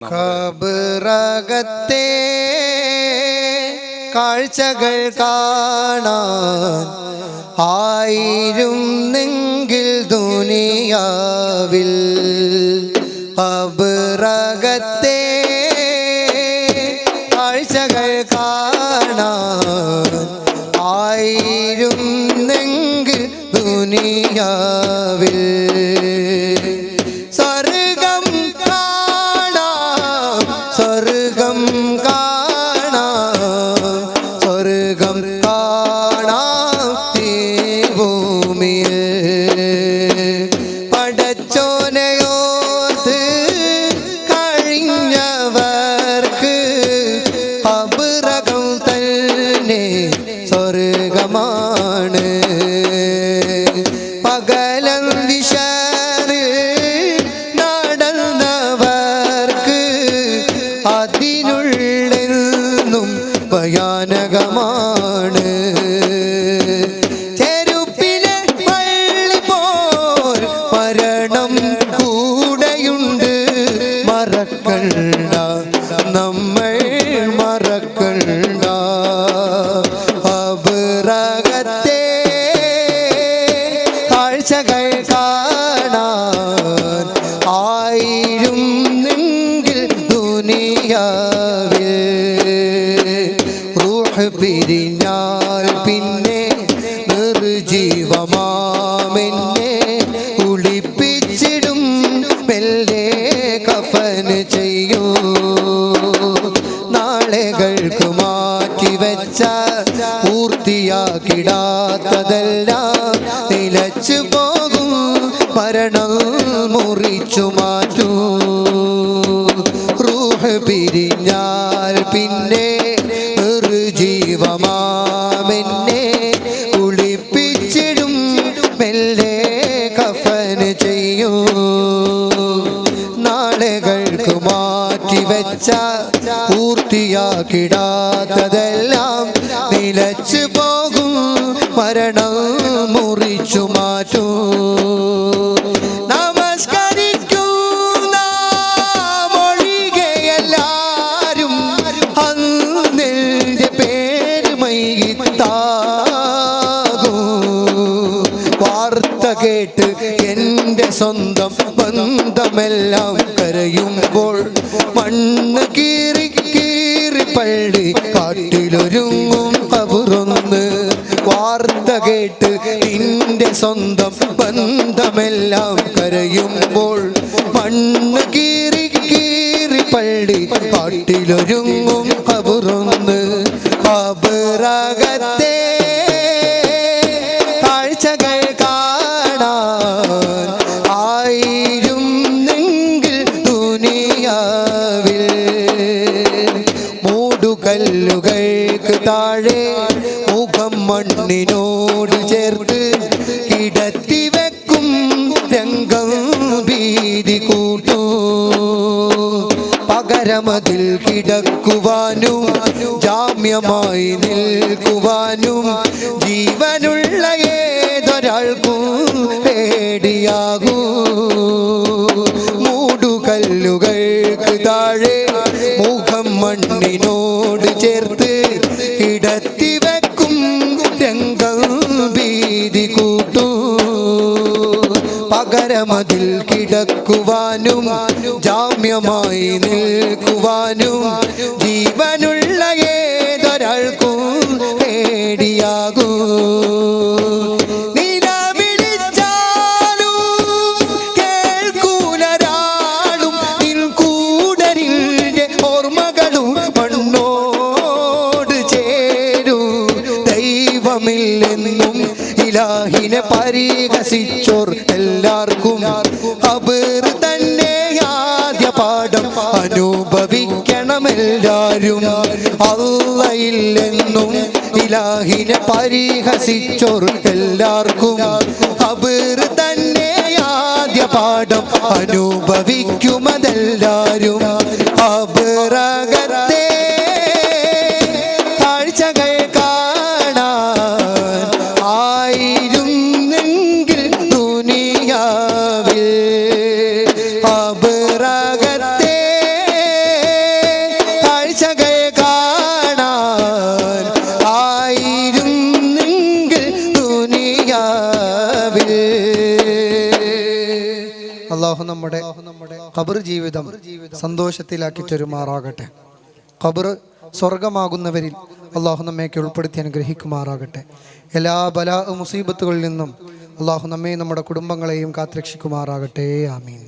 ഖബറകത്തെ കാഴ്ചകൾ കാണാൻ ആയിരുന്നെങ്കിൽ ദുനിയാവിൽ. കബറകത്തെ കാഴ്ചകൾ കാണാൻ ആയിരുന്നെങ്കിൽ ദുനിയാവിൽ പടച്ചോനയോർത്ത് കഴിഞ്ഞവർക്ക് അപുറകം തന്നെ അതിനുള്ളെന്നും ഭയാനകമാണ്. മറക്കണ്ട നമ്മൾ മറക്കണ്ട. അപറകത്തെ കാഴ്ചകൾ കാണാൻ ആയിരുന്നെങ്കിൽ ദുനിയാവിൽ. റൂഹ് പിരിഞ്ഞാൽ പിന്നെ നിർജീവമാമെന്നെ കുളിപ്പിച്ചിടും മെല്ലെ കഫന് നിലച്ചു പോകും. മരണം മുറിച്ചു മാറ്റൂ. റൂഹ് പിരിഞ്ഞാൽ പിന്നെ ഒരു ജീവമാമെന്നെ കുളിപ്പിച്ചിടും. മെല്ലെ കഫന് ചെയ്യൂ. നാളുകൾക്ക് മാറ്റി വെച്ച പൂർത്തിയാക്കിടാത്തതെല്ലാം നിലച്ചു പോകും. മരണം മുറിച്ചു മാറ്റൂ. കേട്ട് എന്റെ സ്വന്തം ബന്ധമെല്ലാം കരയുമ്പോൾ മണ്ണ് കീറി കീറി പള്ളി കാട്ടിലൊരുങ്ങും. കേട്ട് നിന്റെ സ്വന്തം ബന്ധമെല്ലാം കരയുമ്പോൾ മണ്ണ് കീറി കീറി പള്ളി പാട്ടിലൊരുങ്ങും കബുറൊന്ന്. കബറകത്തെ ദുനിയാവിൽ മണ്ണിനോട് ചേർത്ത് കിടത്തി വെക്കും രംഗം ഭീതി കൂട്ടൂ. പകരമതിൽ കിടക്കുവാനും ജാമ്യമായി നിൽക്കുവാനും ജീവനുള്ള ഏതൊരാൾക്കും പേടിയാകൂ. മൂടുകല്ലുകൾക്ക് താഴെ മുഖം മണ്ണിനോട് ചേർത്ത് പകരമതിൽ കിടക്കുവാനും ജാമ്യമായി നിൽക്കുവാനും ജീവനുള്ള ഏതൊരാൾക്കും പേടിയാകൂ. നിലവിളിച്ചാലും എല്ലാവർക്കും അവർ തന്നെ ആദ്യ പാഠം അനുഭവിക്കണമെല്ലാരും. അല്ലയില്ലെന്നും ഇലാഹിനെ പരിഹസിച്ചോർ എല്ലാവർക്കും അവർ തന്നെ ആദ്യ പാഠം അനുഭവിക്കുമതെല്ലാരും അള്ളാഹു നമ്മുടെ ഖബർ ജീവിതം സന്തോഷത്തിലാക്കി തരുമാറാകട്ടെ. ഖബർ സ്വർഗമാകുന്നവരിൽ അള്ളാഹു നമ്മയൊക്കെ ഉൾപ്പെടുത്തി അനുഗ്രഹിക്കുമാറാകട്ടെ. എല്ലാ ബലാ മുസീബത്തുകളിൽ നിന്നും അള്ളാഹു നമ്മയും നമ്മുടെ കുടുംബങ്ങളെയും കാത്തുരക്ഷിക്കുമാറാകട്ടെ. ആമീൻ.